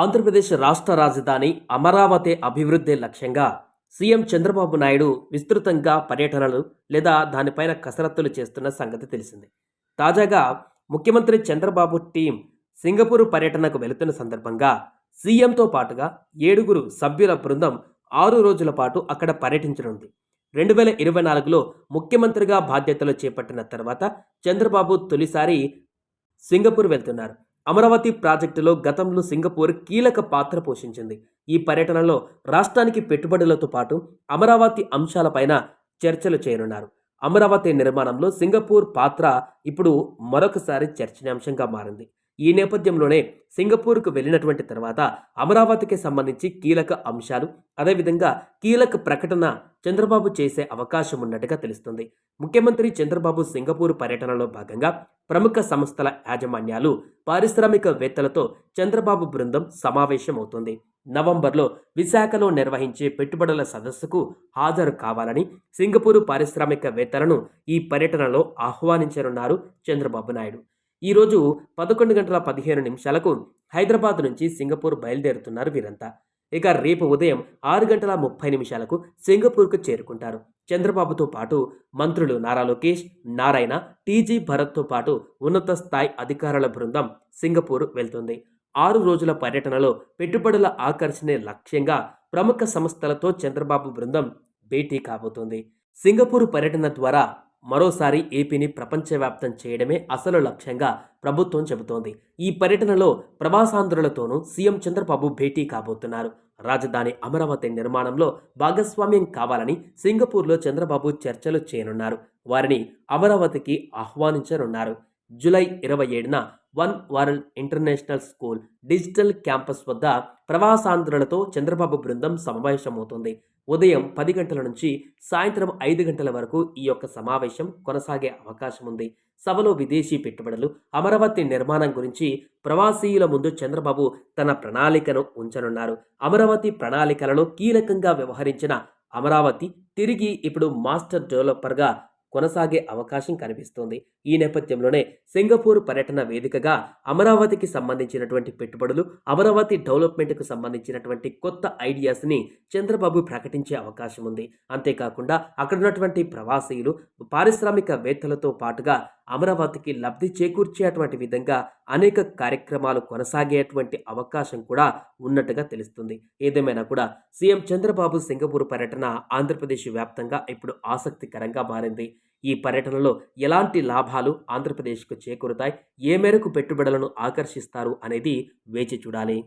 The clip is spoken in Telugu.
ఆంధ్రప్రదేశ్ రాష్ట్ర రాజధాని అమరావతి అభివృద్ధి లక్ష్యంగా సీఎం చంద్రబాబు నాయుడు విస్తృతంగా పర్యటనలు లేదా దానిపైన కసరత్తులు చేస్తున్న సంగతి తెలిసింది. తాజాగా ముఖ్యమంత్రి చంద్రబాబు టీం సింగపూర్ పర్యటనకు వెళుతున్న సందర్భంగా సీఎంతో పాటుగా ఏడుగురు సభ్యుల బృందం ఆరు రోజుల పాటు అక్కడ పర్యటించనుంది. రెండు వేల ఇరవై నాలుగులో ముఖ్యమంత్రిగా బాధ్యతలు చేపట్టిన తర్వాత చంద్రబాబు తొలిసారి సింగపూర్ వెళ్తున్నారు. అమరావతి ప్రాజెక్టులో గతంలో సింగపూర్ కీలక పాత్ర పోషించింది. ఈ పర్యటనలో రాష్ట్రానికి పెట్టుబడులతో పాటు అమరావతి అంశాలపైన చర్చలు చేయనున్నారు. అమరావతి నిర్మాణంలో సింగపూర్ పాత్ర ఇప్పుడు మరొకసారి చర్చనీయాంశంగా మారింది. ఈ నేపథ్యంలోనే సింగపూర్కు వెళ్ళినటువంటి తర్వాత అమరావతికి సంబంధించి కీలక అంశాలు అదేవిధంగా కీలక ప్రకటన చంద్రబాబు చేసే అవకాశం ఉన్నట్టుగా తెలుస్తుంది. ముఖ్యమంత్రి చంద్రబాబు సింగపూర్ పర్యటనలో భాగంగా ప్రముఖ సంస్థల యాజమాన్యాలు పారిశ్రామికవేత్తలతో చంద్రబాబు బృందం సమావేశమవుతుంది. నవంబర్లో విశాఖలో నిర్వహించే పెట్టుబడుల సదస్సుకు హాజరు కావాలని సింగపూరు పారిశ్రామికవేత్తలను ఈ పర్యటనలో ఆహ్వానించనున్నారు చంద్రబాబు నాయుడు. ఈరోజు పదకొండు గంటల పదిహేను నిమిషాలకు హైదరాబాద్ నుంచి సింగపూర్ బయలుదేరుతున్నారు వీరంతా. ఇక రేపు ఉదయం ఆరు గంటల ముప్పై నిమిషాలకు సింగపూర్కు చేరుకుంటారు. చంద్రబాబుతో పాటు మంత్రులు నారా లోకేష్ నారాయణ టీజీ భరత్తో పాటు ఉన్నత స్థాయి అధికారుల బృందం సింగపూర్ వెళ్తుంది. ఆరు రోజుల పర్యటనలో పెట్టుబడుల ఆకర్షణే లక్ష్యంగా ప్రముఖ సంస్థలతో చంద్రబాబు బృందం భేటీ కాబోతోంది. సింగపూర్ పర్యటన ద్వారా మరోసారి ఏపీని ప్రపంచవ్యాప్తం చేయడమే అసలు లక్ష్యంగా ప్రభుత్వం చెబుతోంది. ఈ పర్యటనలో ప్రవాసాంధ్రులతోనూ సీఎం చంద్రబాబు భేటీ కాబోతున్నారు. రాజధాని అమరావతి నిర్మాణంలో భాగస్వామ్యం కావాలని సింగపూర్లో చంద్రబాబు చర్చలు చేయనున్నారు. వారిని అమరావతికి ఆహ్వానించనున్నారు. జూలై ఇరవై ఏడున one world international school digital campus వద్ద ప్రవాసాంధ్రులతో చంద్రబాబు బృందం సమావేశమవుతుంది. ఉదయం పది గంటల నుంచి సాయంత్రం ఐదు గంటల వరకు ఈ యొక్క సమావేశం కొనసాగే అవకాశం ఉంది సభలో విదేశీ పెట్టుబడులు అమరావతి నిర్మాణం గురించి ప్రవాసీయుల ముందు చంద్రబాబు తన ప్రణాళికను ఉంచనున్నారు. అమరావతి ప్రణాళికలలో కీలకంగా వ్యవహరించిన అమరావతి తిరిగి ఇప్పుడు మాస్టర్ డెవలపర్గా కొనసాగే అవకాశం కనిపిస్తోంది. ఈ నేపథ్యంలోనే సింగపూర్ పర్యటన వేదికగా అమరావతికి సంబంధించినటువంటి పెట్టుబడులు అమరావతి డెవలప్మెంట్కు సంబంధించినటువంటి కొత్త ఐడియాస్ని చంద్రబాబు ప్రకటించే అవకాశం ఉంది. అంతేకాకుండా అక్కడ ఉన్నటువంటి ప్రవాసీయులు పారిశ్రామికవేత్తలతో పాటుగా అమరావతికి లబ్ధి చేకూర్చేటువంటి విధంగా అనేక కార్యక్రమాలు కొనసాగేటువంటి అవకాశం కూడా ఉన్నట్టుగా తెలుస్తుంది. ఏదేమైనా కూడా సీఎం చంద్రబాబు సింగపూర్ పర్యటన ఆంధ్రప్రదేశ్ వ్యాప్తంగా ఇప్పుడు ఆసక్తికరంగా మారింది. ఈ పర్యటనలో ఎలాంటి లాభాలు ఆంధ్రప్రదేశ్కు చేకూరుతాయి? ఏ మేరకు పెట్టుబడులను ఆకర్షిస్తారు అనేది వేచి చూడాలి.